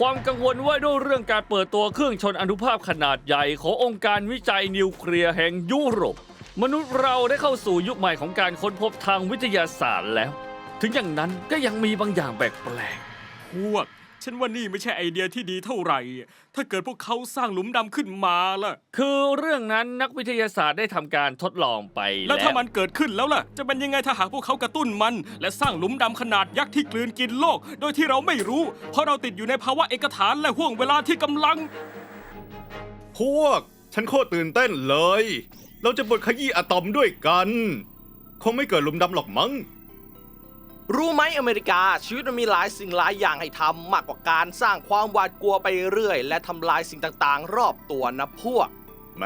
ความกังวลว่าด้วยเรื่องการเปิดตัวเครื่องชนอนุภาพขนาดใหญ่ขององค์การวิจัยนิวเคลียร์แห่งยุโรป มนุษย์เราได้เข้าสู่ยุคใหม่ของการค้นพบทางวิทยาศาสตร์แล้ว ถึงอย่างนั้นก็ยังมีบางอย่างแปลกพวก ฉันว่านี่ไม่ใช่ไอเดียที่ดีเท่าไหร่ ถ้าเกิดพวกเขาสร้างหลุมดำขึ้นมาล่ะๆคือเรื่องนั้นนักวิทยาศาสตร์ได้ทำการทดลองไปแล้วถ้ามันเกิดขึ้นแล้วล่ะ จะเป็นยังไงถ้าหากพวกเขากระตุ้นมัน และสร้างหลุมดำขนาดยักษ์ที่กลืนกินโลก โดยที่เราไม่รู้ เพราะเราติดอยู่ในภาวะเอกฐานและห่วงเวลาที่กำลัง พวก ฉันโคตรตื่นเต้นเลย เราจะบดขยี้อะตอมด้วยกัน คงไม่เกิดหลุมดำหรอกมั้ง รู้ไหมอเมริกา ชีวิตมันมีหลายสิ่งหลายอย่างให้ทำมากกว่าการสร้างความหวาดกลัวไปเรื่อย และทำลายสิ่งต่างๆ รอบตัวนะพวก แหม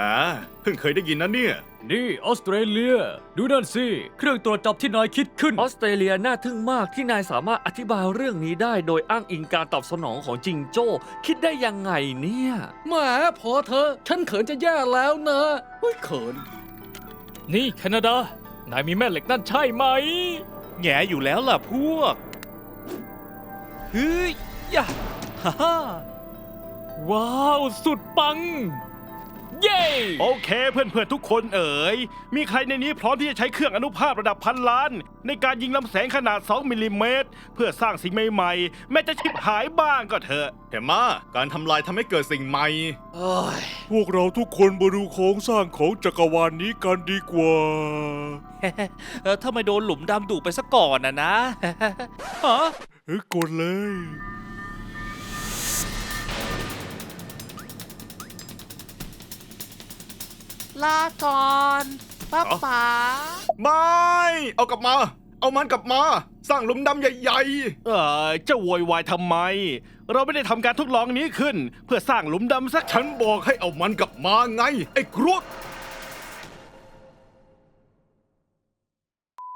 เพิ่งเคยได้ยินนะเนี่ย นี่ออสเตรเลีย ดูนั่นสิ เครื่องตรวจจับที่นายคิดขึ้น ออสเตรเลียน่าทึ่งมากที่นายสามารถอธิบายเรื่องนี้ได้โดยอ้างอิงการตอบสนองของจิงโจ้ คิดได้ยังไงเนี่ย แหมพอเธอะฉันเขินจะแย่แล้วนะเฮ้ยเขิน นี่แคนาดา นายมีแม่เหล็กนั่นใช่ไหม แง่อยู่แล้วล่ะพวกเฮ้ยยะฮ่าฮ่าว้าว สุดปัง เย้โอเคเพื่อนๆทุกคนเอ๋ย มีใครในนี้พร้อมที่จะใช้เครื่องอนุภาพระดับพันล้าน ในการยิงลำแสงขนาด 2 มิลลิเมตร เพื่อสร้างสิ่งใหม่ๆ แม้จะชิบหายบ้างก็เถอะ เห็นมาการทำลายทำให้เกิดสิ่งใหม่เอ้ยพวกเราทุกคนมาดูโครงสร้างของจักรวาลนี้กันดีกว่า เออถ้าไม่โดนหลุมดำดูดไปซะก่อนนะนะ ฮะ เฮ้ยกดเลย ลาก่อนป้าป๋าไม่ เอากลับมา เอามันกลับมา สร้างหลุมดำใหญ่เออเจ้าโวยวายทำไม เราไม่ได้ทำการทดลองนี้ขึ้น เพื่อสร้างหลุมดำสักๆฉันบอกให้เอามันกลับมาไง ไอ้ครุฑ